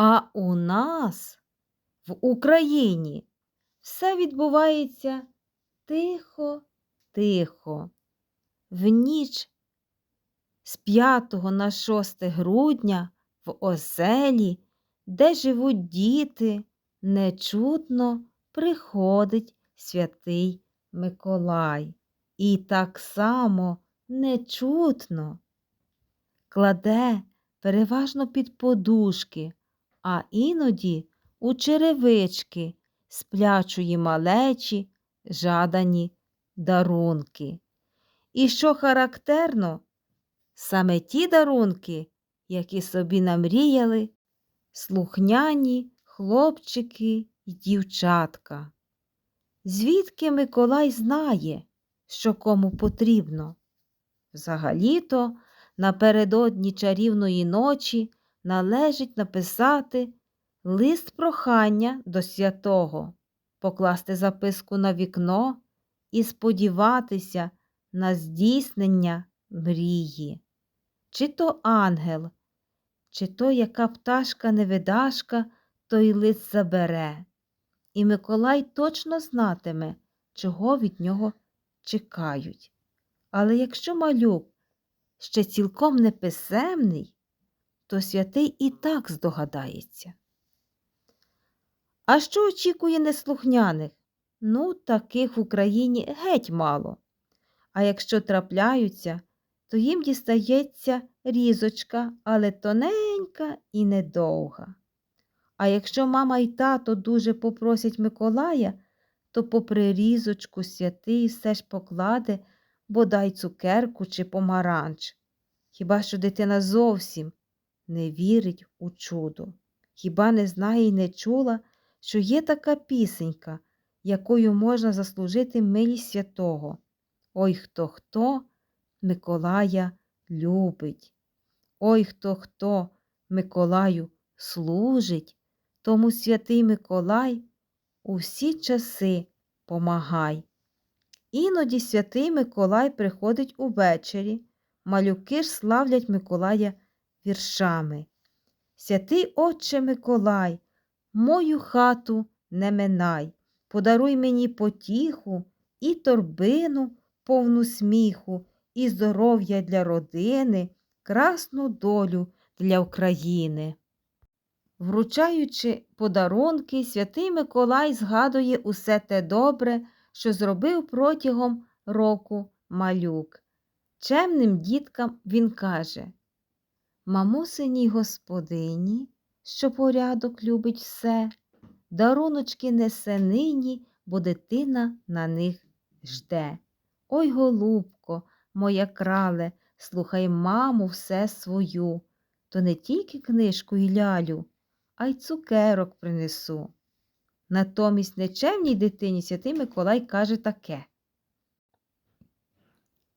А у нас в Україні все відбувається тихо, тихо. В ніч з 5 на 6 грудня в оселі, де живуть діти, нечутно приходить святий Миколай. І так само нечутно кладе переважно під подушки, а іноді у черевички сплячої малечі жадані дарунки. І що характерно, саме ті дарунки, які собі намріяли слухняні хлопчики й дівчатка. Звідки Миколай знає, що кому потрібно? Взагалі-то напередодні чарівної ночі належить написати лист прохання до святого, покласти записку на вікно і сподіватися на здійснення мрії. Чи то ангел, чи то яка пташка невидашка той лист забере, і Миколай точно знатиме, чого від нього чекають. Але якщо малюк ще цілком неписемний, то святий і так здогадається. А що очікує неслухняних? Ну, таких в Україні геть мало. А якщо трапляються, то їм дістається різочка, але тоненька і недовга. А якщо мама і тато дуже попросять Миколая, то попри різочку святий все ж покладе бодай цукерку чи помаранч. Хіба що дитина зовсім не вірить у чудо, хіба не знає і не чула, що є така пісенька, якою можна заслужити милість святого. Ой хто хто Миколая любить. Ой хто хто Миколаю служить, тому святий Миколай у всі часи помагай. Іноді святий Миколай приходить увечері, малюки ж славлять Миколая віршами. Святий Отче Миколай, мою хату не минай, подаруй мені потіху і торбину повну сміху, і здоров'я для родини, красну долю для України. Вручаючи подарунки, святий Миколай згадує усе те добре, що зробив протягом року малюк. Чемним діткам він каже Мамусиній господині, що порядок любить все, даруночки несе нині, бо дитина на них жде. Ой, голубко, моя крале, слухай маму все свою, то не тільки книжку і лялю, а й цукерок принесу. Натомість нечемній дитині святий Миколай каже таке.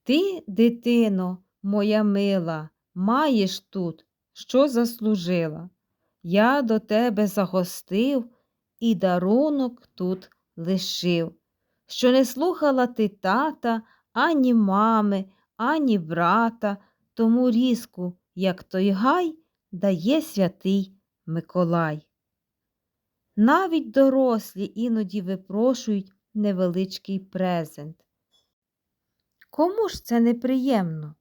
Ти, дитино, моя мила, маєш тут, що заслужила. Я до тебе загостив і дарунок тут лишив, що не слухала ти тата, ані мами, ані брата, тому різку, як той гай, дає святий Миколай. Навіть дорослі іноді випрошують невеличкий презент. Кому ж це неприємно?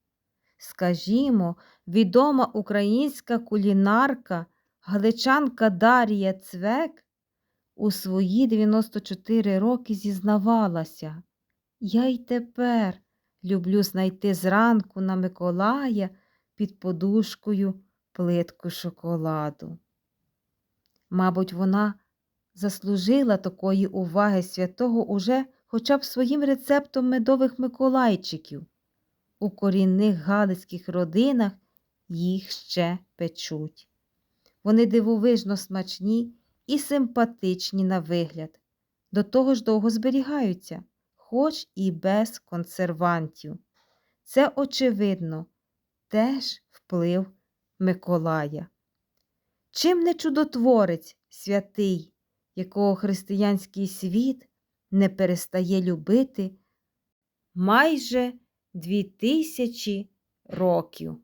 Скажімо, відома українська кулінарка, галичанка Дар'я Цвек у свої 94 роки зізнавалася. Я й тепер люблю знайти зранку на Миколая під подушкою плитку шоколаду. Мабуть, вона заслужила такої уваги святого уже хоча б своїм рецептом медових миколайчиків. У корінних галицьких родинах їх ще печуть. Вони дивовижно смачні і симпатичні на вигляд, до того ж довго зберігаються, хоч і без консервантів. Це, очевидно, теж вплив Миколая. Чим не чудотворець святий, якого християнський світ не перестає любити майже дві тисячі років.